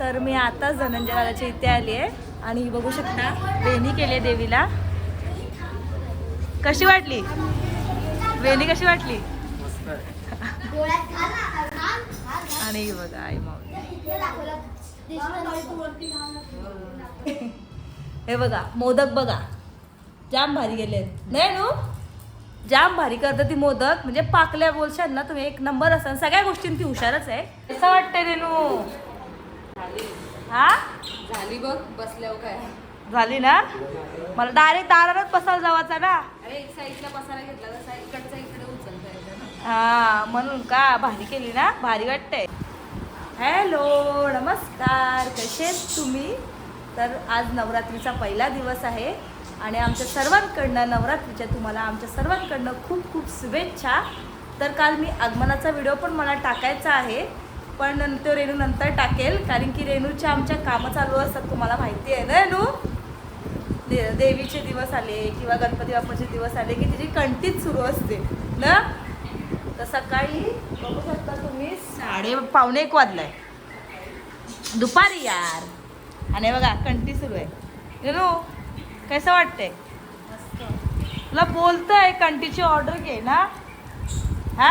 तर मी आताच धनंजय दादाच्या इथे आली आहे. आणि बघू शकता वेणी केली आहे देवीला. कशी वाटली? वेणी कशी वाटली? आणि बघा आई माऊली. हे बघा मोदक बघा. जाम भारी गेले नाही नू? जाम भारी करतात ती मोदक. म्हणजे पाकल्या बोलशाल ना तुम्ही एक नंबर असाल. सगळ्या गोष्टींची हुशारच आहे. असं वाटतंय रेनू हा? झाली बघ बसल्यावर काय? झाली ना? मला डायरेक्ट दारातच बसायला जावाचा ना. अरे एक साईडला पसारा घेतला इकडचा इकडे उचलता येतं ना हा म्हणून का? भारी केली ना? भारी वाटतंय. हॅलो नमस्कार. कसे तुम्ही? तर आज नवरात्रीचा पहिला दिवस आहे आणि आमच्या सर्वांकडनं नवरात्रीच्या तुम्हाला आमच्या सर्वांकडनं खूप खूप शुभेच्छा. तर काल मी आगमनाचा व्हिडिओ पण मला टाकायचा आहे. पण तो रेणू नंतर टाकेल कारण की रेणूच्या आमच्या कामं चालू असतात तुम्हाला माहिती आहे ना रेणू? दे देवीचे दिवस आले किंवा गणपती बाप्पाचे दिवस आले की तिची कंटीच सुरू असते ना? तर सकाळी बघू शकता तुम्ही साडे पावणे एक वाजलाय. दुपारी यार. आणि बघा कंटी सुरू आहे. रेणू कसं वाटतंय? तुला बोलतोय कंटीची ऑर्डर घे ना. हा?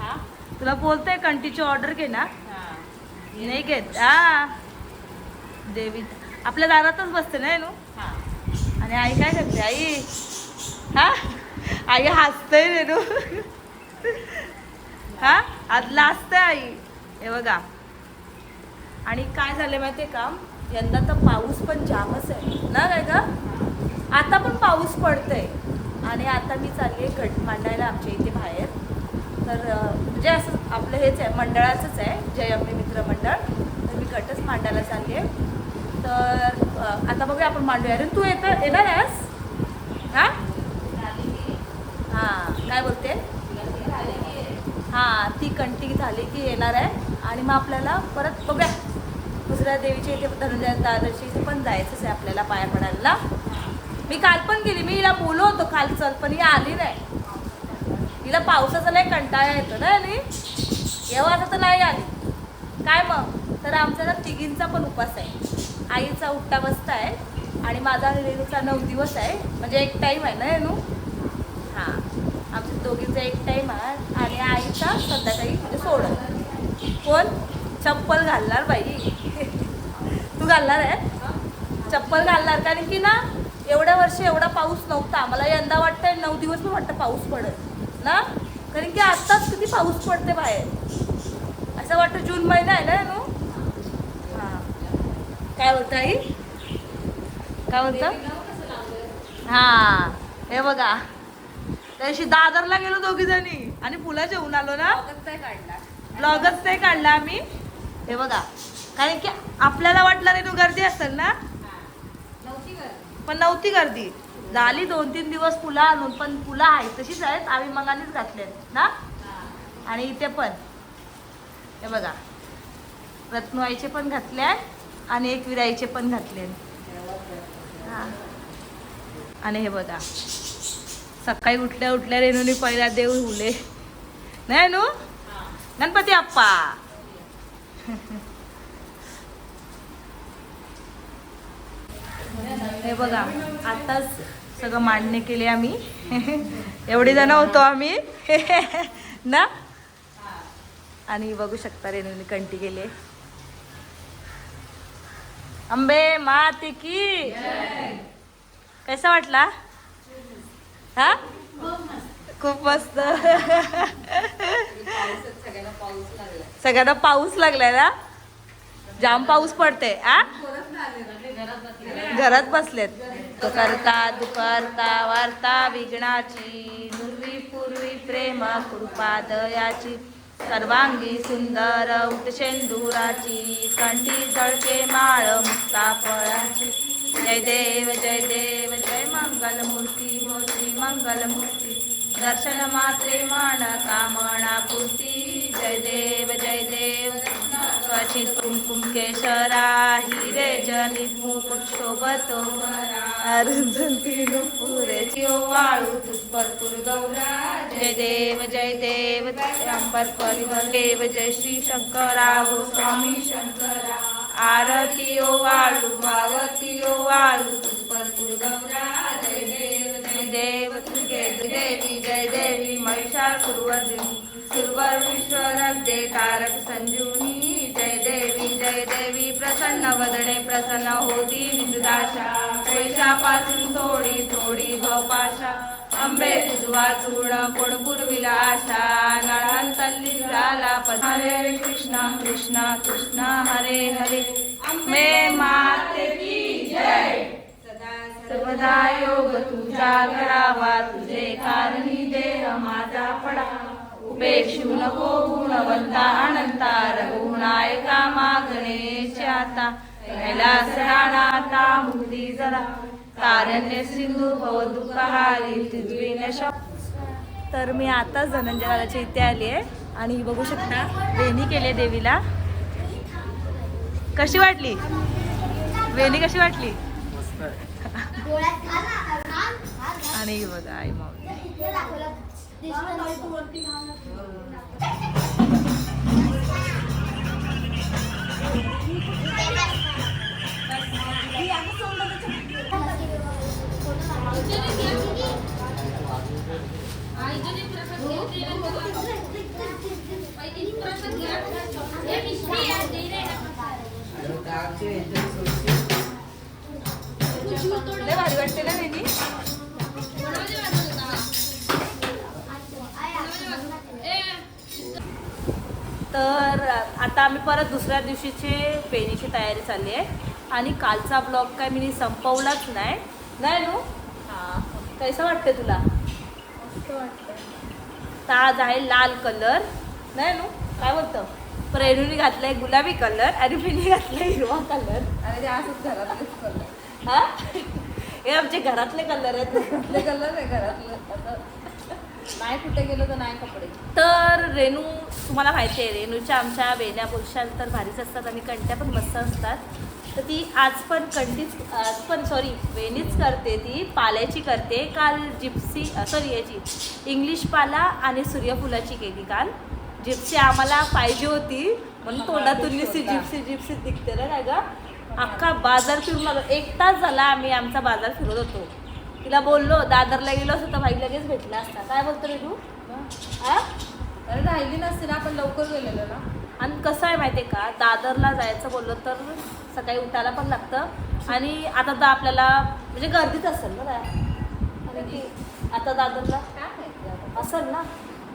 हा? तुला बोलतोय कंटीची ऑर्डर घे ना. नाही घेत. हा देवी. आपल्या दारातच बसते ना हा. आणि आई काय करते? आई. हा? आई हसते रेणू हा? आज लाजते आई. हे बघा. आणि काय झालं माहितीये का? यंदा तर पाऊस पण जामच आहे. ना काय का आता पण पाऊस पडतोय. आणि आता मी चालली आहे घट मांडायला आमच्या इथे बाहेर. तर म्हणजे असं आपलं हेच आहे मंडळाचंच आहे जय अंबे मित्र मंडळ. तर मी घटच मांडायला चालली आहे. तर आता बघूया आपण मांडूया. अरे तू येतं येणार आहेस? हां? हां काय बोलते? हां ती कंटिक झाली की येणार आहे. आणि मग आपल्याला परत बघूया. दुसऱ्या देवीच्या इथे धनंजय दादाच्या इथे पण जायचंच आहे आपल्याला पाया पडायला. मी काल पण गेली मी हिला बोललो होतो काल चल पण ही आली नाही. तिला पावसाचा नाही कंटाळा येतो ना आणि येवा तर नाही आली. काय मग? तर आमचा ना तिघींचा पण उपास आहे. आईचा उठटा बसता आहे आणि माझा रेणूचा नऊ दिवस आहे. म्हणजे एक टाईम आहे ना रेणू? हां. आमच्या दोघींचा एक टाईम आहे. आणि आईचा संध्याकाळी म्हणजे सोडत कोण? चप्पल घालणार बाई. तू घालणार आहे? चप्पल घालणार. कारण की ना एवढ्या वर्षी एवढा पाऊस नव्हता. मला यंदा वाटतंय नऊ दिवस पण वाटतं पाऊस पडत. ना? कारण की आत्ताच किती पाऊस पडते बाहेर. असं वाटतं जून महिना आहे ना नो? हां. काय बोलता आई? काय बोलतं? हां. हे बघा. त्या दिवशी दादरला गेलो दोघी जणी. आणि पुला जेवून आलो ना? ब्लॉगच नाही काढला. आम्ही. हे बघा. कारण की आपल्याला वाटलं नाही तू गर्दी असेल ना? पण नव्हती गर्दी. झाली दोन तीन दिवस फुलं आणून पण फुलं आहे तशीच आहेत. आम्ही मगानेच घातलेत ना? आणि इथे पण. हे बघा. रत्नवाईचे पण घातले आहेत आणि एक विराईचे पण घातले आणि हे बघा. सकाळी उठल्या उठल्या रेणूने पहिला देव हुले नाही नू गणपती अप्पा. हे बघा. आताच सगळं मांडणी केले आम्ही. एवढे जण होतो आम्ही. ना? आणि बघू शकता रेणूने कंटी गेले आंबे माते की? कसा वाटला? हा? खूप मस्त. सगळ्यांना पाऊस लागलाय ना? जाम पाऊस पडते आ? घरात बसलेत. करता दुकरता वार्ता विघ्नाची. नुर्वी पूर्वी प्रेम कृपा दयाची. सर्वांगी सुंदर उटशेंदुराची कंठी झळके माळ मुक्ता फळाची. जय देव जय देव जय मंगल मूर्ती हो श्री मंगल मूर्ती दर्शन मात्रे मान कामना पूर्ती. जय देव जय देव. क्वचित कुमकुम केशरा हिरे जनित मुकुट शोभतो. मरा नुपुरे जिओ वाळू भरपूर गौरा. जय देव जय देव अंबर परिमल देव जय श्री शंकरा हो स्वामी शंकरा. आरती ओ वाळू भागवती ओ वाळू तुझपर गौरा. जय देव जय देव तुझे देवी जय देवी महिषासुरवर्धिनी सुरवर विश्वरब्दे तारक संजीवनी देवी जय देवी प्रसन्न वदने प्रसन्न होती विदुदाशा. पैशापासून थोडी थोडी भवपाशा. अंबे तुझवा चूर्ण कोण पुरविला आशा. नाळांतल्ली झाला पद हरे कृष्णा कृष्णा कृष्णा हरे हरे. अंबे माते की जय. सर्वदा योग तुझा घडावा तुझे कारणी देह माझा पडा. उपेक्षू नको गुणवंता अनंता रघुनायका मागणे आता. कैलास राणाता मुक्ती जरा. कारण्य सिंधू भव दुःखहारी तिजवीन शब्द तर मी आता धनंजयाच्या इथे आली आहे आणि बघू शकता वेणी केली आहे देवीला. कशी वाटली? वेणी कशी वाटली? आणि बघा आई माऊली. लय भारी वाटते ना वेणी तर आता आम्ही परत दुसऱ्या दिवशीचे पेनीची तयारी चालली आहे. आणि कालचा ब्लॉग काय मी संपवलाच नाही. नाही नू? हां. कैसं वाटते तुला? तर आज आहे लाल कलर नाही नू? काय बोलतं? प्रेरूने घातलाय गुलाबी कलर आणि मिनी घातलाय हिरवा कलर आणि ते असंच घरातलेच कलर हा? हे आमचे घरातले कलर आहेत. आपले कलर आहे घरातलं. नाही कुठे गेलो तर नाही कपडे. तर रेणू तुम्हाला माहिती आहे रेणूच्या आमच्या वेण्या बोलशाल तर भारीच असतात आणि कंट्या पण मस्त असतात. तर ती आज पण कंटीच आज पण सॉरी वेणीच करते ती पाल्याची करते. काल जिप्सी सॉरी याची इंग्लिश पाला आणि सूर्यफुलाची केली काल. जिप्सी आम्हाला पाहिजे होती म्हणून तोंडातून नुसती जिप्सी जिप्सी दिसते ना गं अख्खा बाजार फिरून एक तास झाला आम्ही आमचा बाजार फिरत होतो. तिला बोललो दादरला गेलो असतो तर भाई लगेच भेटला असता. काय बोलतो रे तू? अरे राहिली नसते ना आपण लवकर गेलेलो ना. आणि कसं आहे माहिती आहे का? दादरला जायचं बोललं तर सकाळी उठायला पण लागतं. आणि आता तर आपल्याला म्हणजे गर्दीच असेल ना त्या आणि ती आता दादरला. असेल ना.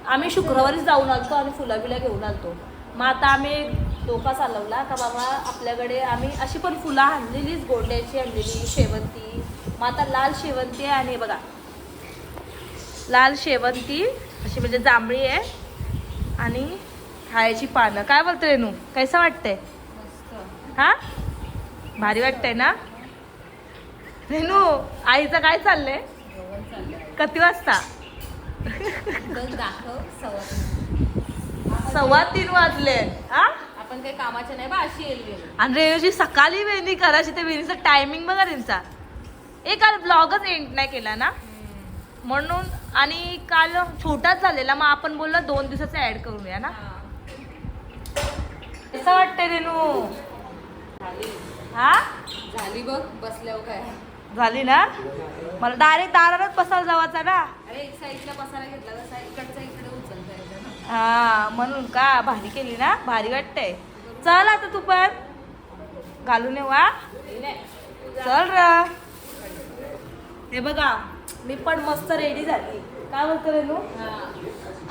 आम्ही शुक्रवारीच जाऊन आलतो आणि फुला बिला घेऊन आलतो. मग आता आम्ही डोका चालवला का बाबा आपल्याकडे आम्ही अशी पण फुलं आणलेलीच गोंड्याची आणलेली शेवंती मग आता लाल शेवंती आहे आणि बघा. लाल शेवंती अशी म्हणजे जांभळी आहे. आणि खायची पानं. काय बोलतो रेनू? कैसा वाटतंय? हा? भारी वाटतंय ना? रेनू आईचं काय चाललंय? किती वाजता? सव्वा तीन. वाजले. हा आपण काही कामाच्या नाही बा अशी आणि रेणूची सकाळी वेणी करायची ते वेणीचा टायमिंग बघा त्यांचा ए काल ब्लॉगच एंड नाही केला ना? म्हणून आणि काल छोटाच झालेला मग आपण बोललो दोन दिवसाचा ऍड करूया ना? कसं वाटतंय रेणू झाली. हा? झाली बघ बसल्यावर काय? झाली ना? मला डायरेक्ट दारातच बसायला जावाचा ना? अरे एक साईडला पसारा घेतला तर साईड इकडचा इकडे उचलता येतं ना? हा म्हणून का? भारी केली ना? भारी वाटतंय. चल आता तू पण. घालून ये वा. चल र. हे बघा मी पण मस्त रेडी झाली. काय बोलतो रेनू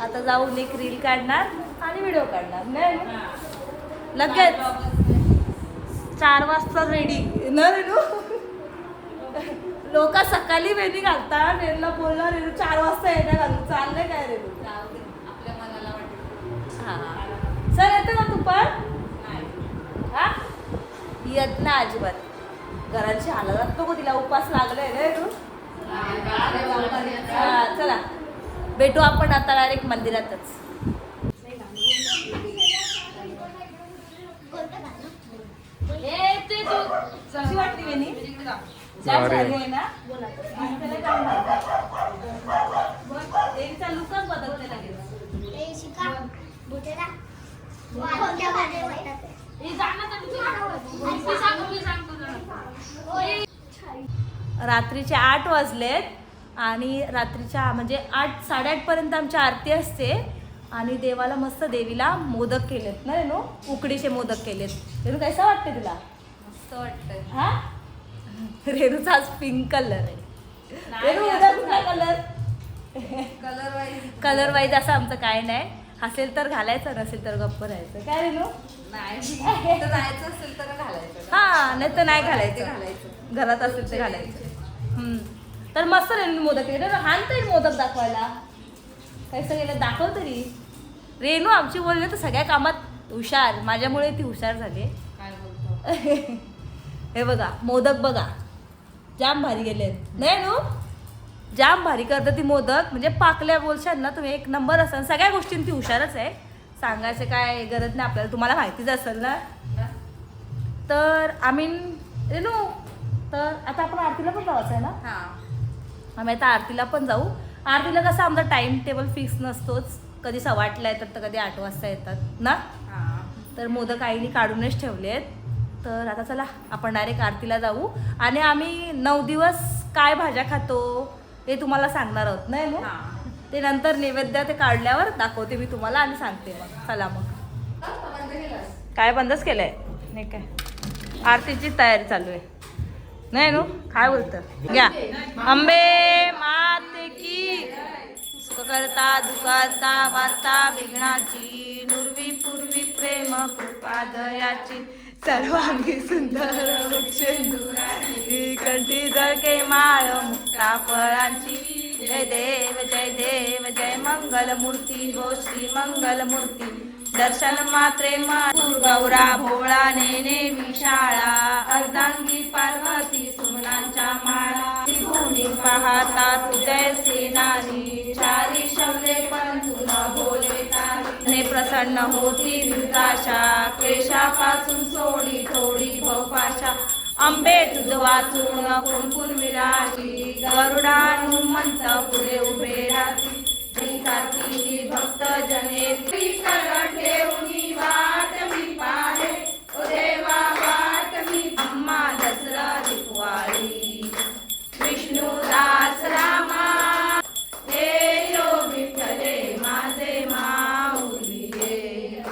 आता जाऊन एक रील काढणार आणि व्हिडिओ काढणार नाही लगेच. चार वाजता. रेडी न रेनू लोक सकाळी वेणी घालतात रेनूला बोलला रेनू चार वाजता येणार घालून चाललंय काय दे. आपल्या मनाला वाटतं हा. सर येते ना तू पण? नाही. हा? येत ना अजिबात. घरांची हालत नको तिला उपास लागलाय भेटू आपण आता डायरेक्ट मंदिरातच. रात्रीचे आठ वाजलेत. आणि रात्रीच्या म्हणजे आठ साडेआठपर्यंत आमची आरती असते. आणि देवाला मस्त देवीला मोदक केलेत. ना? रेणू उकडीचे मोदक केलेत. रेणू कसं वाटते तुला? मस्त वाटतंय. हा? रेणूचा आज पिंक कलर आहे. रेणू उद्या कुठला. Colour colour wise colour wise असं आमचं काय नाही. असेल तर घालायचं नसेल तर गप्प राहायचं. काय रेणू? नाही तर जायचं असेल तर घालायचं. हा नाही तर नाही घालायचं. घालायचं. घरात असेल ते घालायचं. तर मस्त रेणू मोदक केले. रेणू हान तरी मोदक दाखवायला. कसं गेलं दाखव तरी. रेणू आमची बोलली तर सगळ्या कामात हुशार. माझ्यामुळे ती हुशार झाली. काय बोलतो? हे बघा मोदक बघा. जाम भारी गेले नाही नू जाम भारी करतं ती मोदक. म्हणजे पाकल्या बोलशाल ना तुम्ही एक नंबर असाल. सगळ्या गोष्टींनी ती हुशारच आहे. सांगायचं काय गरज नाही आपल्याला. तुम्हाला माहितीच असेल ना. तर आम्ही रेणू तर आता आपण आरतीला पण जायचं आहे ना? हा. आम्ही आता आरतीला पण जाऊ. आरतीला कसं आमचा टाइम टेबल फिक्स नसतोच. कधी सव्वा आठला येतात तर कधी आठ वाजता येतात. ना? हा. तर मोदक आईने काढूनच ठेवलेत तर आता चला आपण डायरेक्ट आरतीला जाऊ. आणि आम्ही नऊ दिवस काय भाज्या खातो हे तुम्हाला सांगणार आहोत. नाही ना हा. ते नंतर नैवेद्य ते काढल्यावर दाखवते मी तुम्हाला आणि सांगते मग. चला मग? काय बंदच केलंय? नाही काय? आरतीची तयारी चालू आहे. नाही नो काय बोलतं? घ्या. अंबे मात की. करता दुखाता वार्ता विघ्नाची नुरवी पूर्वी प्रेम कृपा दयाची. सर्वांगी सुंदर वृक्षेंदुराची कंठी जळके माळ मुक्ता फळांची. जय देव जय देव जय मंगल मूर्ती हो, श्री मंगल मूर्ती दर्शन मात्रे गौरा भोळा नेने विशाळा अर्धांगी पार्वती सुमनांच्या माळा. गुणी पाहता तुझे सेनानी. चारी शब्दे परंतु न बोले ने प्रसन्न होती विकाशा क्लेशापासून सोडी थोडी भोपाशा आंबे तुझ वाचून कुणकुण विराशी गरुडा हनुमंत पुढे उभे राहती. सारखी भक्त जने ठेवणी वाट मी पाहे. ओ देवा वाट मी अम्मा दसरा दिपवाळी विष्णू दास रामा हे यो विठ्ठले माझे माऊली रे.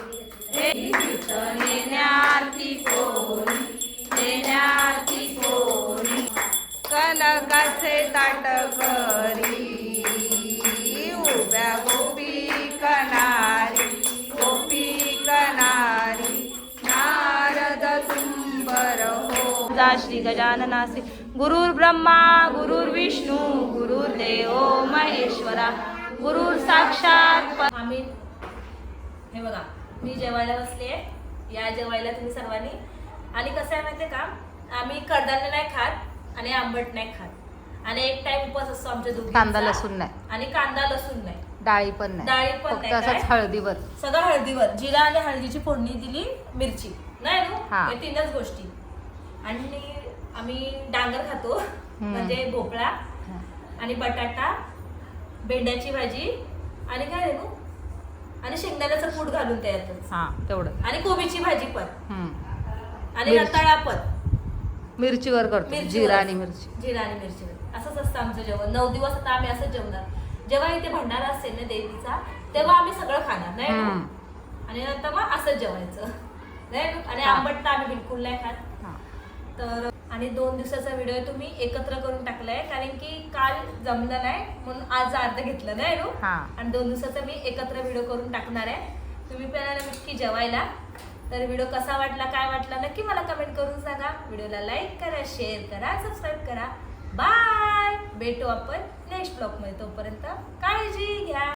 हे गीत नेण्याची कोणी नेण्याची कोणी. कनकाचे ताट करी जा श्री गजाननासी. गुरुर ब्रह्मा गुरुर विष्णू गुरुर देव महेश्वरा. गुरुर साक्षात आम्ही हे बघा मी जेवायला बसले या जेवायला तुम्ही सर्वांनी आणि कसं आहे माहितीये का? आम्ही कडधान्य नाही खात आणि आंबट नाही खात. आणि एक टाइम उपवास असतो आमच्या दोघींचा. कांदा लसूण नाही. आणि कांदा लसूण नाही. डाळी पण नाही. डाळी पण फक्त नाही असंच काय? हळदीवर. सगळं हळदीवर. जिरा आणि हळदीची फोडणी दिली मिरची. नाही ना? हा. हे तीनच गोष्टी. आणि आम्ही डांगर खातो म्हणजे भोपळा आणि बटाटा भेंड्याची भाजी आणि काय रे नू आणि शेंगदाण्याचं कूट घालून त्यातच हा तेवढं आणि कोबीची भाजी पण. आणि. रताळा पण मिरचीवर करतो मिरचीवर. जिरा आणि मिरची जिरा आणि मिरची असंच असतं आमचं जेवण नऊ दिवस आता आम्ही असंच जेवणार जेव्हा इथे भंडारा असेल ना देवीचा तेव्हा आम्ही सगळं खाणार नाही? हम्म. आणि नंतर मग असंच जेवायचं नाही? आणि हा. आंबट तर आम्ही बिलकुल नाही खात. तर आणि दोन दिवसाचा व्हिडिओ तुम्ही एकत्र करून टाकलाय. कारण की काल जमलं नाही म्हणून आज अर्ध घेतलं नाही नो हा. आणि दोन दिवसाचा मी एकत्र व्हिडिओ करून टाकणार आहे. तुम्ही पण नक्की जेवायला. तर व्हिडिओ कसा वाटला काय वाटला नक्की मला कमेंट करून सांगा. व्हिडिओला लाईक करा शेअर करा सबस्क्राईब करा. बाय! भेटू आपण नेक्स्ट ब्लॉगमध्ये तोपर्यंत काळजी घ्या.